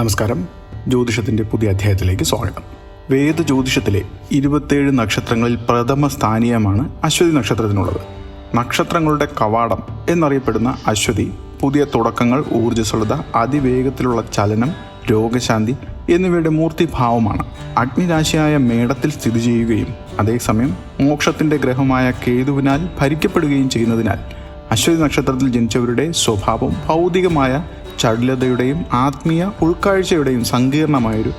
നമസ്കാരം. ജ്യോതിഷത്തിന്റെ പുതിയ അധ്യായത്തിലേക്ക് സ്വാഗതം. വേദ ജ്യോതിഷത്തിലെ ഇരുപത്തേഴ് നക്ഷത്രങ്ങളിൽ പ്രഥമ സ്ഥാനീയമാണ് അശ്വതി നക്ഷത്രത്തിനുള്ളത്. നക്ഷത്രങ്ങളുടെ കവാടം എന്നറിയപ്പെടുന്ന അശ്വതി പുതിയ തുടക്കങ്ങൾ ഊർജസ്വലത അതിവേഗത്തിലുള്ള ചലനം രോഗശാന്തി എന്നിവയുടെ മൂർത്തിഭാവമാണ്. അഗ്നിരാശിയായ മേടത്തിൽ സ്ഥിതി ചെയ്യുകയും അതേസമയം മോക്ഷത്തിന്റെ ഗ്രഹമായ കേതുവിനാൽ ഭരിക്കപ്പെടുകയും ചെയ്യുന്നതിനാൽ അശ്വതി നക്ഷത്രത്തിൽ ജനിച്ചവരുടെ സ്വഭാവം ഭൗതികമായ ചടുലതയുടെയും ആത്മീയ ഉൾക്കാഴ്ചയുടെയും സങ്കീർണമായൊരു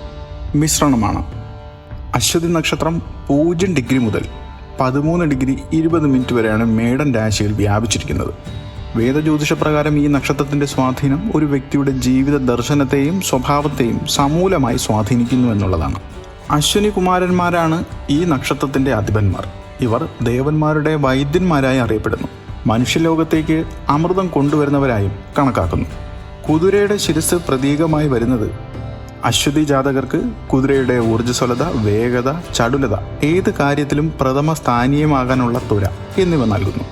മിശ്രണമാണ്. അശ്വതി നക്ഷത്രം പൂജ്യം ഡിഗ്രി മുതൽ പതിമൂന്ന് ഡിഗ്രി ഇരുപത് മിനിറ്റ് വരെയാണ് മേടൻ രാശിയിൽ വ്യാപിച്ചിരിക്കുന്നത്. വേദജ്യോതിഷ പ്രകാരം ഈ നക്ഷത്രത്തിന്റെ സ്വാധീനം ഒരു വ്യക്തിയുടെ ജീവിത ദർശനത്തെയും സ്വഭാവത്തെയും സമൂലമായി സ്വാധീനിക്കുന്നു എന്നുള്ളതാണ്. അശ്വിനി കുമാരന്മാരാണ് ഈ നക്ഷത്രത്തിന്റെ അധിപന്മാർ. ഇവർ ദേവന്മാരുടെ വൈദ്യന്മാരായി അറിയപ്പെടുന്നു. മനുഷ്യലോകത്തേക്ക് അമൃതം കൊണ്ടുവരുന്നവരായും കണക്കാക്കുന്നു. കുതിരയുടെ ശിരസ് പ്രതീകമായി വരുന്നത്. അശ്വതി ജാതകർക്ക് കുതിരയുടെ ഊർജസ്വലത വേഗത ചടുലത ഏത് കാര്യത്തിലും പ്രഥമ സ്ഥാനീയമാകാനുള്ള തുര എന്നിവ നൽകുന്നു.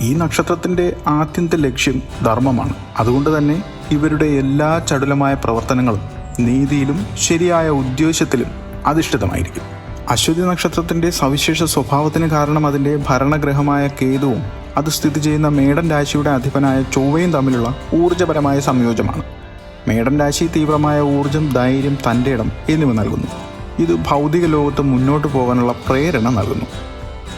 ഈ നക്ഷത്രത്തിന്റെ ആത്യന്ത ലക്ഷ്യം ധർമ്മമാണ്. അതുകൊണ്ട് തന്നെ ഇവരുടെ എല്ലാ ചടുലമായ പ്രവർത്തനങ്ങളും നീതിയിലും ശരിയായ ഉദ്ദേശത്തിലും അധിഷ്ഠിതമായിരിക്കും. അശ്വതി നക്ഷത്രത്തിന്റെ സവിശേഷ സ്വഭാവത്തിന് കാരണം അതിന്റെ ഭരണഗ്രഹമായ കേതുവും അത് സ്ഥിതി ചെയ്യുന്ന മേടൻ രാശിയുടെ അധിപനായ ചൊവ്വയും തമ്മിലുള്ള ഊർജപരമായ സംയോജമാണ് മേടൻ രാശി തീവ്രമായ ഊർജം ധൈര്യം തന്റെ ഇടം എന്നിവ നൽകുന്നു. ഇത് ഭൗതിക ലോകത്ത് മുന്നോട്ട് പോകാനുള്ള പ്രേരണ നൽകുന്നു.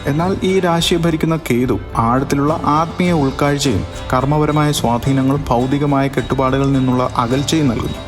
എന്നാൽ ഈ രാശിയെ ഭരിക്കുന്ന കേതു ആഴത്തിലുള്ള ആത്മീയ ഉൾക്കാഴ്ചയും കർമ്മപരമായ സ്വാധീനങ്ങളും ഭൗതികമായ കെട്ടുപാടുകളിൽ നിന്നുള്ള അകൽച്ചയും നൽകുന്നു.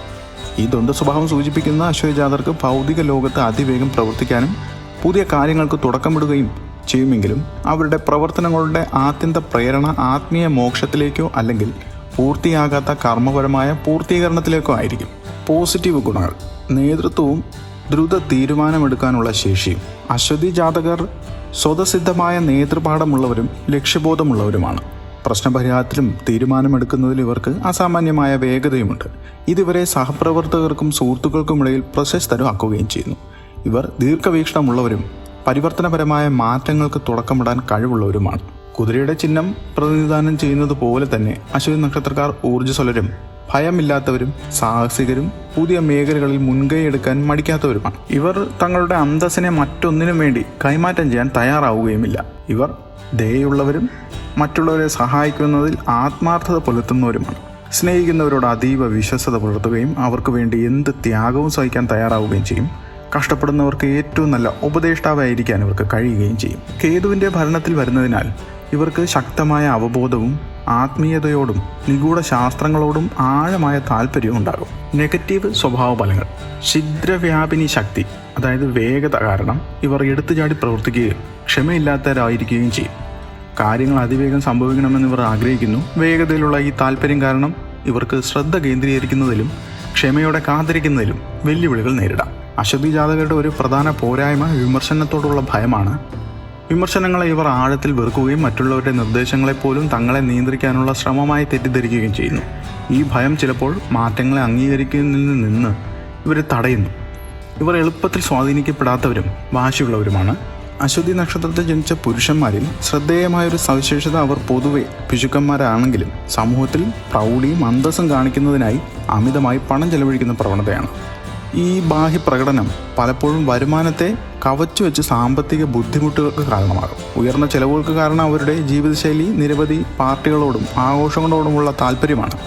ഈ ദ്വന്ദ് സ്വഭാവം സൂചിപ്പിക്കുന്ന അശ്വജാതർക്ക് ഭൗതിക ലോകത്ത് അതിവേഗം പ്രവർത്തിക്കാനും പുതിയ കാര്യങ്ങൾക്ക് തുടക്കമിടുകയും ചെയ്യുമെങ്കിലും അവരുടെ പ്രവർത്തനങ്ങളുടെ ആത്യന്ത പ്രേരണ ആത്മീയ മോക്ഷത്തിലേക്കോ അല്ലെങ്കിൽ പൂർത്തിയാകാത്ത കർമ്മപരമായ പൂർത്തീകരണത്തിലേക്കോ ആയിരിക്കും. പോസിറ്റീവ് ഗുണങ്ങൾ നേതൃത്വവും ദ്രുത തീരുമാനമെടുക്കാനുള്ള ശേഷിയും അശ്വതി ജാതകർ സ്വതസിദ്ധമായ നേതൃപാഠമുള്ളവരും ലക്ഷ്യബോധമുള്ളവരുമാണ്. പ്രശ്നപരിഹാരത്തിലും തീരുമാനമെടുക്കുന്നതിൽ ഇവർക്ക് അസാമാന്യമായ വേഗതയുമുണ്ട്. ഇതിവരെ സഹപ്രവർത്തകർക്കും സുഹൃത്തുക്കൾക്കുമിടയിൽ പ്രശസ്തരമാക്കുകയും ചെയ്യുന്നു. ഇവർ ദീർഘവീക്ഷണമുള്ളവരും പരിവർത്തനപരമായ മാറ്റങ്ങൾക്ക് തുടക്കമിടാൻ കഴിവുള്ളവരുമാണ്. കുതിരയുടെ ചിഹ്നം പ്രതിനിധാനം ചെയ്യുന്നത് പോലെ തന്നെ അശ്വതി നക്ഷത്രക്കാർ ഊർജസ്വലരും ഭയമില്ലാത്തവരും സാഹസികരും പുതിയ മേഖലകളിൽ മുൻകൈ എടുക്കാൻ മടിക്കാത്തവരുമാണ്. ഇവർ തങ്ങളുടെ അന്തസ്സിനെ മറ്റൊന്നിനും വേണ്ടി കൈമാറ്റം ചെയ്യാൻ തയ്യാറാവുകയുമില്ല. ഇവർ ദയുള്ളവരും മറ്റുള്ളവരെ സഹായിക്കുന്നതിൽ ആത്മാർത്ഥത പുലർത്തുന്നവരുമാണ്. സ്നേഹിക്കുന്നവരോട് അതീവ വിശ്വസത പുലർത്തുകയും അവർക്ക് വേണ്ടി എന്ത് ത്യാഗവും സഹിക്കാൻ തയ്യാറാവുകയും ചെയ്യും. കഷ്ടപ്പെടുന്നവർക്ക് ഏറ്റവും നല്ല ഉപദേഷ്ടാവായിരിക്കാൻ ഇവർക്ക് കഴിയുകയും ചെയ്യും. കേതുവിന്റെ ഭരണത്തിൽ വരുന്നതിനാൽ ഇവർക്ക് ശക്തമായ അവബോധവും ആത്മീയതയോടും നിഗൂഢ ശാസ്ത്രങ്ങളോടും ആഴമായ താല്പര്യവും ഉണ്ടാകും. നെഗറ്റീവ് സ്വഭാവ ഫലങ്ങൾ ഛിദ്രവ്യാപിനി ശക്തി അതായത് വേഗത കാരണം ഇവർ എടുത്തുചാടി പ്രവർത്തിക്കുകയും ക്ഷമയില്ലാത്തവരായിരിക്കുകയും ചെയ്യും. കാര്യങ്ങൾ അതിവേഗം സംഭവിക്കണമെന്ന് ഇവർ ആഗ്രഹിക്കുന്നു. വേഗതയിലുള്ള ഈ താല്പര്യം കാരണം ഇവർക്ക് ശ്രദ്ധ കേന്ദ്രീകരിക്കുന്നതിലും ക്ഷമയോടെ കാത്തിരിക്കുന്നതിലും വെല്ലുവിളികൾ നേരിടാം. അശ്വതി ജാതകരുടെ ഒരു പ്രധാന പോരായ്മ വിമർശനത്തോടുള്ള ഭയമാണ്. വിമർശനങ്ങളെ ഇവർ ആഴത്തിൽ വെറുക്കുകയും മറ്റുള്ളവരുടെ നിർദ്ദേശങ്ങളെ പോലും തങ്ങളെ നിയന്ത്രിക്കാനുള്ള ശ്രമമായി തെറ്റിദ്ധരിക്കുകയും ചെയ്യുന്നു. ഈ ഭയം ചിലപ്പോൾ മാറ്റങ്ങളെ അംഗീകരിക്കുന്നതിൽ നിന്ന് ഇവരെ തടയുന്നു. ഇവർ എളുപ്പത്തിൽ സ്വാധീനിക്കപ്പെടാത്തവരും വാശിയുള്ളവരുമാണ്. അശ്വതി നക്ഷത്രത്തിൽ ജനിച്ച പുരുഷന്മാരിൽ ശ്രദ്ധേയമായൊരു സവിശേഷത അവർ പൊതുവെ പിശുക്കന്മാരാണെങ്കിലും സമൂഹത്തിൽ പ്രൗഢിയും അന്തസ്സും കാണിക്കുന്നതിനായി അമിതമായി പണം ചെലവഴിക്കുന്ന പ്രവണതയാണ്. ഈ ബാഹ്യ പ്രകടനം പലപ്പോഴും വരുമാനത്തെ കവച്ചു വെച്ച് സാമ്പത്തിക ബുദ്ധിമുട്ടുകൾക്ക് കാരണമാകും. ഉയർന്ന ചെലവുകൾക്ക് കാരണം അവരുടെ ജീവിതശൈലി നിരവധി പാർട്ടികളോടും ആഘോഷങ്ങളോടുമുള്ള താല്പര്യമാണ്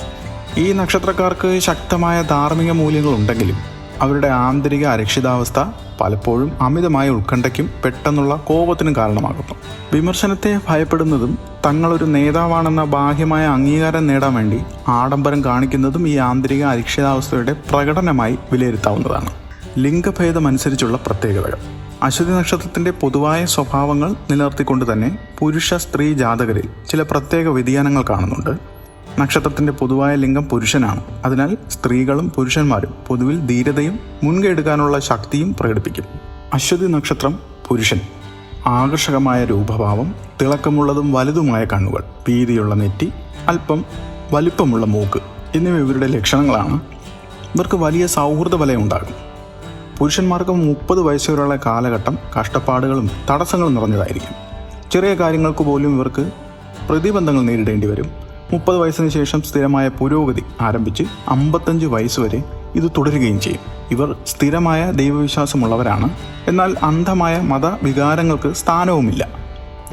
ഈ നക്ഷത്രക്കാർക്ക് ശക്തമായ ധാർമ്മിക മൂല്യങ്ങളുണ്ടെങ്കിലും അവരുടെ ആന്തരിക അരക്ഷിതാവസ്ഥ പലപ്പോഴും അമിതമായ ഉത്കണ്ഠയ്ക്കും പെട്ടെന്നുള്ള കോപത്തിനും കാരണമാകുന്നു. വിമർശനത്തെ ഭയപ്പെടുന്നതും തങ്ങളൊരു നേതാവാണെന്ന ബാഹ്യമായ അംഗീകാരം നേടാൻ വേണ്ടി ആഡംബരം കാണിക്കുന്നതും ഈ ആന്തരിക അരക്ഷിതാവസ്ഥയുടെ പ്രകടനമായി വിലയിരുത്താവുന്നതാണ്. ലിംഗഭേദമനുസരിച്ചുള്ള പ്രത്യേകതകൾ. അശ്വതി നക്ഷത്രത്തിന്റെ പൊതുവായ സ്വഭാവങ്ങൾ നിലനിർത്തിക്കൊണ്ട് തന്നെ പുരുഷ സ്ത്രീ ജാതകരിൽ ചില പ്രത്യേക വ്യതിയാനങ്ങൾ കാണുന്നുണ്ട്. നക്ഷത്രത്തിന്റെ പൊതുവായ ലിംഗം പുരുഷനാണ്. അതിനാൽ സ്ത്രീകളും പുരുഷന്മാരും പൊതുവിൽ ധീരതയും മുൻകെടുക്കാനുള്ള ശക്തിയും പ്രകടിപ്പിക്കും. അശ്വതി നക്ഷത്രം പുരുഷൻ. ആകർഷകമായ രൂപഭാവം തിളക്കമുള്ളതും വലുതുമായ കണ്ണുകൾ വീതിയുള്ള നെറ്റി അല്പം വലിപ്പമുള്ള മൂക്ക് എന്നിവ ഇവരുടെ ലക്ഷണങ്ങളാണ്. ഇവർക്ക് വലിയ സൗഹൃദ വലയുണ്ടാകും പുരുഷന്മാർക്ക് മുപ്പത് വയസ്സുവരെയുള്ള കാലഘട്ടം കഷ്ടപ്പാടുകളും തടസ്സങ്ങളും നിറഞ്ഞതായിരിക്കും. ചെറിയ കാര്യങ്ങൾക്ക് പോലും ഇവർക്ക് പ്രതിബന്ധങ്ങൾ നേരിടേണ്ടി വരും. മുപ്പത് വയസ്സിന് ശേഷം സ്ഥിരമായ പുരോഗതി ആരംഭിച്ച് അമ്പത്തഞ്ച് വയസ്സ് വരെ ഇത് തുടരുകയും ചെയ്യും. ഇവർ സ്ഥിരമായ ദൈവവിശ്വാസമുള്ളവരാണ്. എന്നാൽ അന്ധമായ മതവികാരങ്ങൾക്ക് സ്ഥാനവുമില്ല.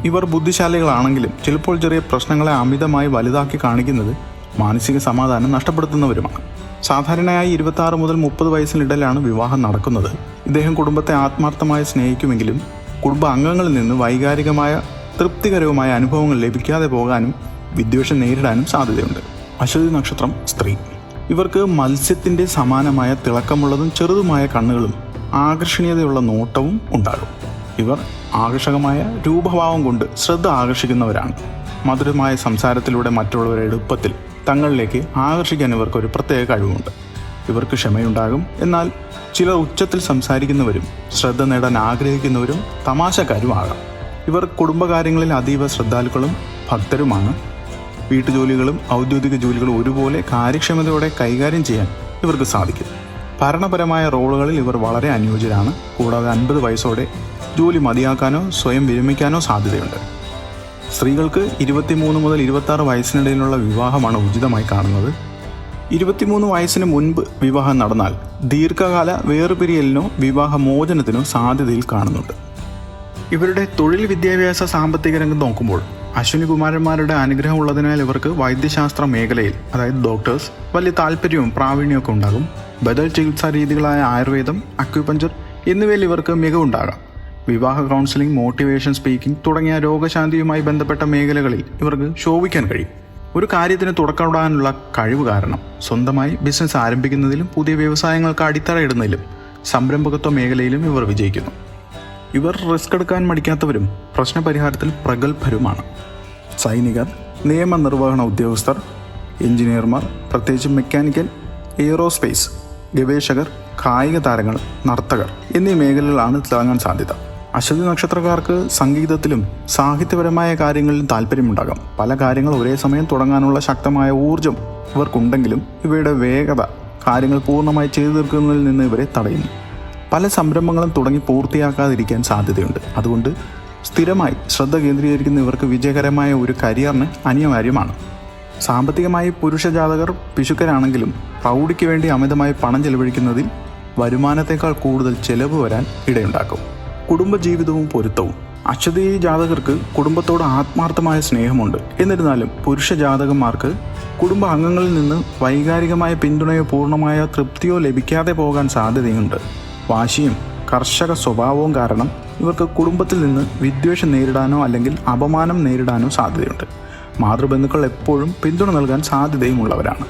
ഇവർ ബുദ്ധിശാലികളാണെങ്കിലും ചിലപ്പോൾ ചെറിയ പ്രശ്നങ്ങളെ അമിതമായി വലുതാക്കി കാണിക്കുന്നത് മാനസിക സമാധാനം നഷ്ടപ്പെടുത്തുന്നവരുമാണ്. സാധാരണയായി ഇരുപത്തി മുതൽ മുപ്പത് വയസ്സിനിടയിലാണ് വിവാഹം നടക്കുന്നത്. ഇദ്ദേഹം കുടുംബത്തെ ആത്മാർത്ഥമായി സ്നേഹിക്കുമെങ്കിലും കുടുംബ അംഗങ്ങളിൽ നിന്ന് വൈകാരികമായ തൃപ്തികരവുമായ അനുഭവങ്ങൾ ലഭിക്കാതെ പോകാനും വിദ്വേഷം നേരിടാനും സാധ്യതയുണ്ട്. അശ്വതി നക്ഷത്രം സ്ത്രീ. ഇവർക്ക് മത്സ്യത്തിന്റെ സമാനമായ തിളക്കമുള്ളതും ചെറുതുമായ കണ്ണുകളും ആകർഷണീയതയുള്ള നോട്ടവും ഉണ്ടാകും. ഇവർ ആകർഷകമായ രൂപഭാവം കൊണ്ട് ശ്രദ്ധ ആകർഷിക്കുന്നവരാണ്. മധുരമായ സംസാരത്തിലൂടെ മറ്റുള്ളവരെ എളുപ്പത്തിൽ തങ്ങളിലേക്ക് ആകർഷിക്കാൻ ഇവർക്ക് ഒരു പ്രത്യേക കഴിവുണ്ട്. ഇവർക്ക് ക്ഷമയുണ്ടാകും. എന്നാൽ ചില ഉച്ചത്തിൽ സംസാരിക്കുന്നവരും ശ്രദ്ധ നേടാൻ ആഗ്രഹിക്കുന്നവരും തമാശക്കാരുമാകാം. ഇവർ കുടുംബകാര്യങ്ങളിൽ അതീവ ശ്രദ്ധാലുക്കളും ഭക്തരുമാണ്. വീട്ടുജോലികളും ഔദ്യോഗിക ജോലികളും ഒരുപോലെ കാര്യക്ഷമതയോടെ കൈകാര്യം ചെയ്യാൻ ഇവർക്ക് സാധിക്കും ഭരണപരമായ റോളുകളിൽ ഇവർ വളരെ അനുയോജ്യരാണ്. കൂടാതെ അൻപത് വയസ്സോടെ ജോലി മതിയാക്കാനോ സ്വയം വിരമിക്കാനോ സാധ്യതയുണ്ട്. സ്ത്രീകൾക്ക് ഇരുപത്തിമൂന്ന് മുതൽ ഇരുപത്തി ആറ് വയസ്സിനിടയിലുള്ള വിവാഹമാണ് ഉചിതമായി കാണുന്നത്. ഇരുപത്തിമൂന്ന് വയസ്സിന് മുൻപ് വിവാഹം നടന്നാൽ ദീർഘകാല വേർപിരിയലിനോ വിവാഹമോചനത്തിനോ സാധ്യതയിൽ കാണുന്നുണ്ട്. ഇവരുടെ തൊഴിൽ വിദ്യാഭ്യാസ സാമ്പത്തിക രംഗം നോക്കുമ്പോൾ അശ്വിനി കുമാരന്മാരുടെ അനുഗ്രഹം ഉള്ളതിനാൽ ഇവർക്ക് വൈദ്യശാസ്ത്ര മേഖലയിൽ അതായത് ഡോക്ടേഴ്സ് വലിയ താല്പര്യവും പ്രാവീണ്യമൊക്കെ ഉണ്ടാകും. ബദൽ ചികിത്സാ രീതികളായ ആയുർവേദം അക്യുപഞ്ചർ എന്നിവയിൽ ഇവർക്ക് മികവുണ്ടാകാം. വിവാഹ കൗൺസിലിംഗ് മോട്ടിവേഷൻ സ്പീക്കിംഗ് തുടങ്ങിയ രോഗശാന്തിയുമായി ബന്ധപ്പെട്ട മേഖലകളിൽ ഇവർക്ക് ശോഭിക്കാൻ കഴിയും. ഒരു കാര്യത്തിന് തുടക്കമിടാനുള്ള കഴിവ് കാരണം സ്വന്തമായി ബിസിനസ് ആരംഭിക്കുന്നതിലും പുതിയ വ്യവസായങ്ങൾക്ക് അടിത്തറയിടുന്നതിലും സംരംഭകത്വ മേഖലയിലും ഇവർ വിജയിക്കുന്നു. ഇവർ റിസ്ക് എടുക്കാൻ മടിക്കാത്തവരും പ്രശ്നപരിഹാരത്തിൽ പ്രഗത്ഭരുമാണ്. സൈനികർ നിയമനിർവഹണ ഉദ്യോഗസ്ഥർ എഞ്ചിനീയർമാർ പ്രത്യേകിച്ച് മെക്കാനിക്കൽ എയറോസ്പേസ് ഗവേഷകർ കായിക താരങ്ങൾ നർത്തകർ എന്നീ മേഖലകളിലാണ് തിളങ്ങാൻ സാധ്യത. അശ്വതി നക്ഷത്രക്കാർക്ക് സംഗീതത്തിലും സാഹിത്യപരമായ കാര്യങ്ങളിലും താല്പര്യമുണ്ടാകാം പല കാര്യങ്ങൾ ഒരേ സമയം തുടങ്ങാനുള്ള ശക്തമായ ഊർജം ഇവർക്കുണ്ടെങ്കിലും ഇവയുടെ വേഗത കാര്യങ്ങൾ പൂർണമായി ചെയ്തു തീർക്കുന്നതിൽ നിന്ന് ഇവരെ തടയുന്നു. പല സംരംഭങ്ങളും തുടങ്ങി പൂർത്തിയാക്കാതിരിക്കാൻ സാധ്യതയുണ്ട്. അതുകൊണ്ട് സ്ഥിരമായി ശ്രദ്ധ കേന്ദ്രീകരിക്കുന്ന ഇവർക്ക് വിജയകരമായ ഒരു കരിയറിന് അനിവാര്യമാണ്. സാമ്പത്തികമായി പുരുഷ ജാതകർ പിശുക്കരാണെങ്കിലും പ്രൗഢിക്ക് വേണ്ടി അമിതമായി പണം ചെലവഴിക്കുന്നതിൽ വരുമാനത്തേക്കാൾ കൂടുതൽ ചെലവ് വരാൻ ഇടയുണ്ടാക്കും. കുടുംബജീവിതവും പൊരുത്തവും. അശ്വതി ജാതകർക്ക് കുടുംബത്തോട് ആത്മാർത്ഥമായ സ്നേഹമുണ്ട്. എന്നിരുന്നാലും പുരുഷ ജാതകന്മാർക്ക് കുടുംബ അംഗങ്ങളിൽ നിന്ന് വൈകാരികമായ പിന്തുണയോ പൂർണമായ തൃപ്തിയോ ലഭിക്കാതെ പോകാൻ സാധ്യതയുണ്ട്. വാശിയും കർഷക സ്വഭാവവും കാരണം ഇവർക്ക് കുടുംബത്തിൽ നിന്ന് വിദ്വേഷം നേരിടാനോ അല്ലെങ്കിൽ അപമാനം നേരിടാനോ സാധ്യതയുണ്ട്. മാതൃബന്ധുക്കൾ എപ്പോഴും പിന്തുണ നൽകാൻ സാധ്യതയുമുള്ളവരാണ്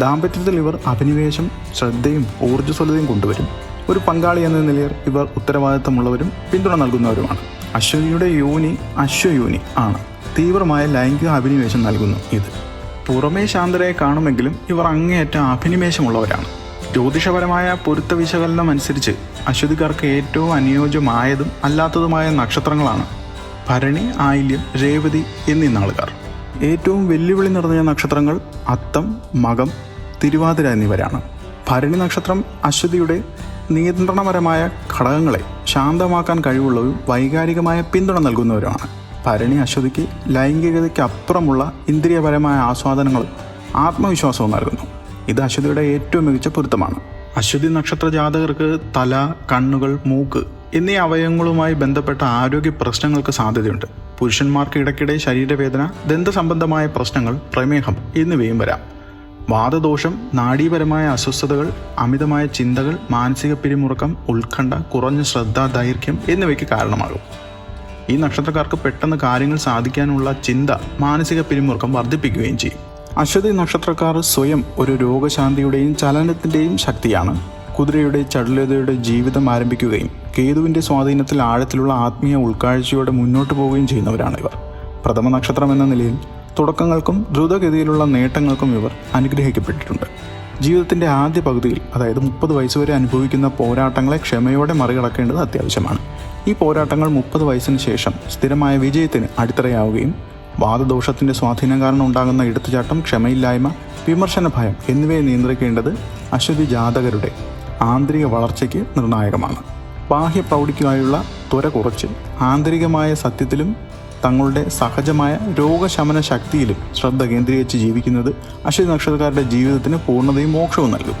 ദാമ്പത്യത്തിൽ ഇവർ അഭിനിവേശം ശ്രദ്ധയും ഊർജസ്വലതയും കൊണ്ടുവരും. ഒരു പങ്കാളി എന്ന നിലയിൽ ഇവർ ഉത്തരവാദിത്തമുള്ളവരും പിന്തുണ നൽകുന്നവരുമാണ്. അശ്വതിയുടെ യോനി അശ്വയോനി ആണ്. തീവ്രമായ ലൈംഗിക അഭിനിവേശം നൽകുന്നു ഇത്. പുറമേ ശാന്തരായി കാണുമെങ്കിലും ഇവർ അങ്ങേയറ്റം അഭിനിവേശമുള്ളവരാണ്. ജ്യോതിഷപരമായ പൊരുത്ത വിശകലനം അനുസരിച്ച് അശ്വതിക്കാർക്ക് ഏറ്റവും അനുയോജ്യമായതും അല്ലാത്തതുമായ നക്ഷത്രങ്ങളാണ്. ഭരണി ആയില്യം രേവതി എന്നീ നാളുകാർ. ഏറ്റവും വെല്ലുവിളി നിറഞ്ഞ നക്ഷത്രങ്ങൾ അത്തം മകം തിരുവാതിര എന്നിവരാണ്. ഭരണി നക്ഷത്രം അശ്വതിയുടെ നിയന്ത്രണപരമായ ഘടകങ്ങളെ ശാന്തമാക്കാൻ കഴിവുള്ളവരും വൈകാരികമായ പിന്തുണ നൽകുന്നവരുമാണ്. ഭരണി അശ്വതിക്ക് ലൈംഗികതയ്ക്ക് അപ്പുറമുള്ള ഇന്ദ്രിയപരമായ ആസ്വാദനങ്ങളും ആത്മവിശ്വാസവും നൽകുന്നു. ഇത് അശ്വതിയുടെ ഏറ്റവും മികച്ച പൊരുത്തമാണ്. അശ്വതി നക്ഷത്ര ജാതകർക്ക് തല കണ്ണുകൾ മൂക്ക് എന്നീ അവയവങ്ങളുമായി ബന്ധപ്പെട്ട ആരോഗ്യ പ്രശ്നങ്ങൾക്ക് സാധ്യതയുണ്ട്. പുരുഷന്മാർക്ക് ഇടയ്ക്കിടെ ശരീരവേദന ദന്തസംബന്ധമായ പ്രശ്നങ്ങൾ പ്രമേഹം എന്നിവയും വരാം. വാദദോഷം നാഡീപരമായ അസ്വസ്ഥതകൾ അമിതമായ ചിന്തകൾ മാനസിക പിരിമുറുക്കം ഉത്കണ്ഠ കുറഞ്ഞ ശ്രദ്ധ ദൈർഘ്യം എന്നിവയ്ക്ക് കാരണമാകും. ഈ നക്ഷത്രക്കാർക്ക് പെട്ടെന്ന് കാര്യങ്ങൾ സാധിക്കാനുള്ള ചിന്ത മാനസിക പിരിമുറുക്കം വർദ്ധിപ്പിക്കുകയും ചെയ്യും. അശ്വതി നക്ഷത്രക്കാർ സ്വയം ഒരു രോഗശാന്തിയുടെയും ചലനത്തിന്റെയും ശക്തിയാണ്. കുതിരയുടെ ചടുലതയുടെ ജീവിതം ആരംഭിക്കുകയും കേതുവിന്റെ സ്വാധീനത്തിൽ ആഴത്തിലുള്ള ആത്മീയ ഉൾക്കാഴ്ചയോടെ മുന്നോട്ട് പോവുകയും ചെയ്യുന്നവരാണ് ഇവർ പ്രഥമ നക്ഷത്രം എന്ന നിലയിൽ തുടക്കങ്ങൾക്കും ദ്രുതഗതിയിലുള്ള നേട്ടങ്ങൾക്കും ഇവർ അനുഗ്രഹിക്കപ്പെട്ടിട്ടുണ്ട്. ജീവിതത്തിന്റെ ആദ്യ പകുതിയിൽ അതായത് മുപ്പത് വയസ്സുവരെ അനുഭവിക്കുന്ന പോരാട്ടങ്ങളെ ക്ഷമയോടെ മറികടക്കേണ്ടത് അത്യാവശ്യമാണ്. ഈ പോരാട്ടങ്ങൾ മുപ്പത് വയസ്സിന് ശേഷം സ്ഥിരമായ വിജയത്തിന് അടിത്തറയാവുകയും വാദദോഷത്തിന്റെ സ്വാധീനം കാരണം ഉണ്ടാകുന്ന എടുത്തുചാട്ടം ക്ഷമയില്ലായ്മ വിമർശന ഭയം എന്നിവയെ നിയന്ത്രിക്കേണ്ടത് അശ്വതി ജാതകരുടെ ആന്തരിക വളർച്ചയ്ക്ക് നിർണായകമാണ്. ബാഹ്യ പ്രൗഢിക്കായുള്ള ത്വര കുറച്ച് ആന്തരികമായ സത്യത്തിലും തങ്ങളുടെ സഹജമായ രോഗശമന ശക്തിയിലും ശ്രദ്ധ കേന്ദ്രീകരിച്ച് ജീവിക്കുന്നത് അശ്വതി നക്ഷത്രക്കാരുടെ ജീവിതത്തിന് പൂർണതയും മോക്ഷവും നൽകും.